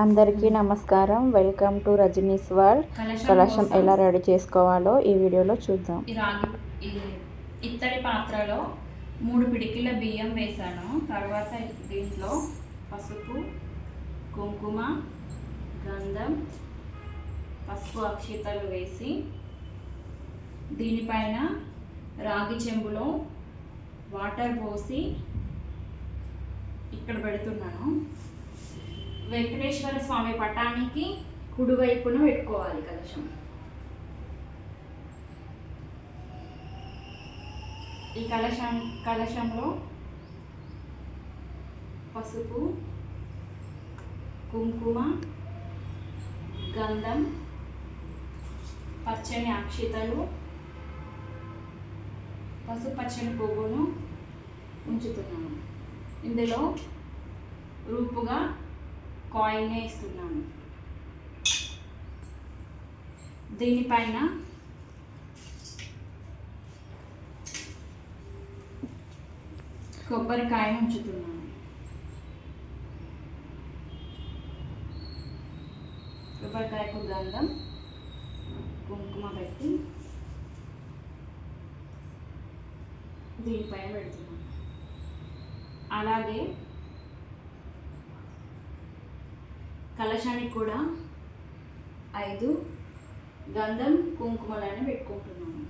అందరికీ నమస్కారం. Welcome to Rajani's world కలశం ఎలా రెడీ చేసుకోవాలో ఈ వీడియోలో చూద్దాం. ఈ రాగి ఇత్తడి పాత్రలో మూడు పిడికిల బియ్యం వేసాను తర్వాత దీంట్లో పసుపు కుంకుమ గంధం పసుపు అక్షితలు వేసి దీనిపైన రాగి చెంబులో వాటర్ పోసి ఇక్కడ పెడుతున్నాను. వెంకటేశ్వర స్వామి పటానికి కుడివైపున పెట్టుకోవాలి కలశం. ఈ కలశం కలశంలో పసుపు కుంకుమ గంధం పచ్చని అక్షితలు పసుపు పచ్చని పువ్వును ఉంచుతున్నాను ఇందులో రూపుగా కాయిన్ ఇస్తున్నాను. దీనిపైన కొబ్బరికాయ ఉంచుతున్నాను. కొబ్బరికాయకు గంధం కుంకుమ పెట్టి దీనిపైన పెడుతున్నాను. అలాగే కలశానికి కూడా ఐదు గంధం కుంకుమలని పెట్టుకుంటున్నాను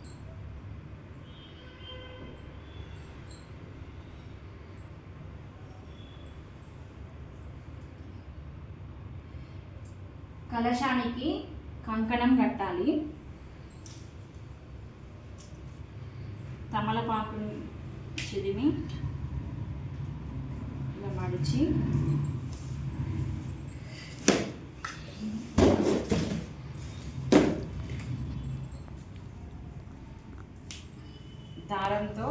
కలశానికి కంకణం కట్టాలి. తమలపాకుని చిదిమి ఇలా మడిచి దారంతో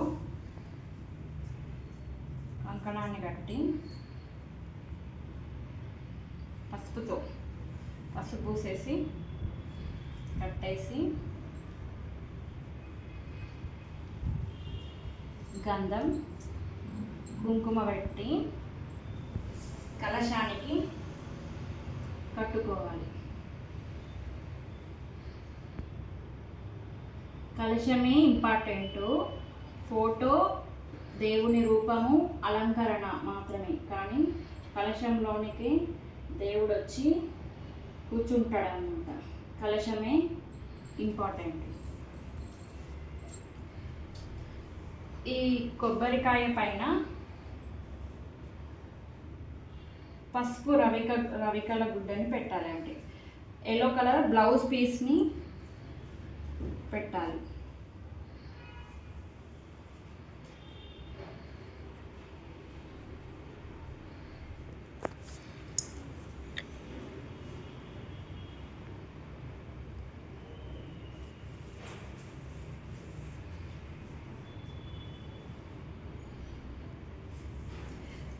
కంకణాన్ని కట్టి పసుపుతో పసుపు పూసేసి కట్టేసి గంధం కుంకుమ పెట్టి కలశానికి కట్టుకోవాలి. కలశమే ఇంపార్టెంట్. ఫోటో దేవుని రూపము అలంకరణ మాత్రమే. కానీ కలశంలోనికి దేవుడు వచ్చి కూర్చుంటాడు అనమాట కలశమే ఇంపార్టెంట్. ఈ కొబ్బరికాయ పైన పసుపు రవిక రవికల గుడ్డని పెట్టాలి అంటే ఎల్లో కలర్ బ్లౌజ్ పీస్ని పెట్టాలి.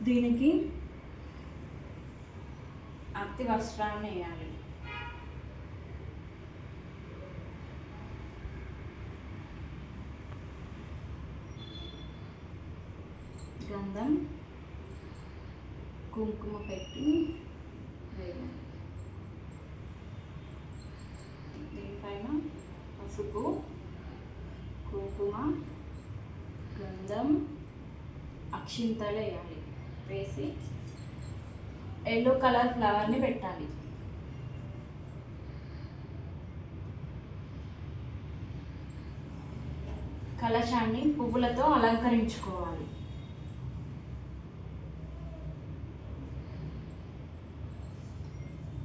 దీనికి అత్తి వస్త్రాన్ని వేయాలి. గంధం కుంకుమ పెట్టి వేయాలి. దీనిపైన పసుపు కుంకుమ గంధం అక్షింతలు వేయాలి. వేసి ఎల్లో కలర్ ఫ్లవర్ని పెట్టాలి. కలశాన్ని పువ్వులతో అలంకరించుకోవాలి.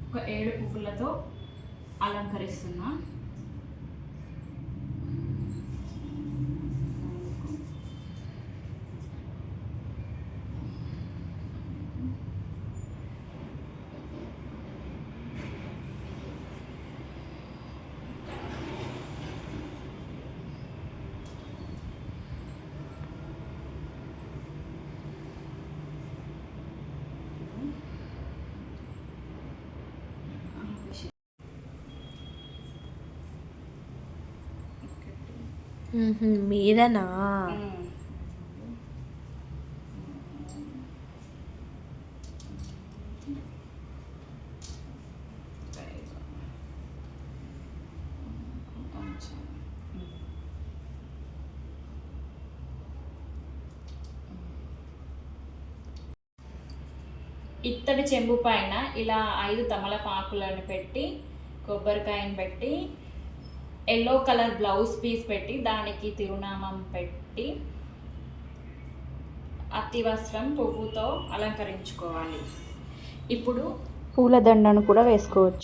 ఒక ఏడు పువ్వులతో అలంకరిస్తున్నా. మీరేనా ఇత్తడి చెంబు పైన ఇలా ఐదు తమలపాకులను పెట్టి కొబ్బరికాయను పెట్టి ఎల్లో కలర్ బ్లౌజ్ పీస్ పెట్టి దానికి తిరునామం పెట్టి అతివస్త్రం పువ్వుతో అలంకరించుకోవాలి. ఇప్పుడు పూలదండను కూడా వేసుకోవచ్చు.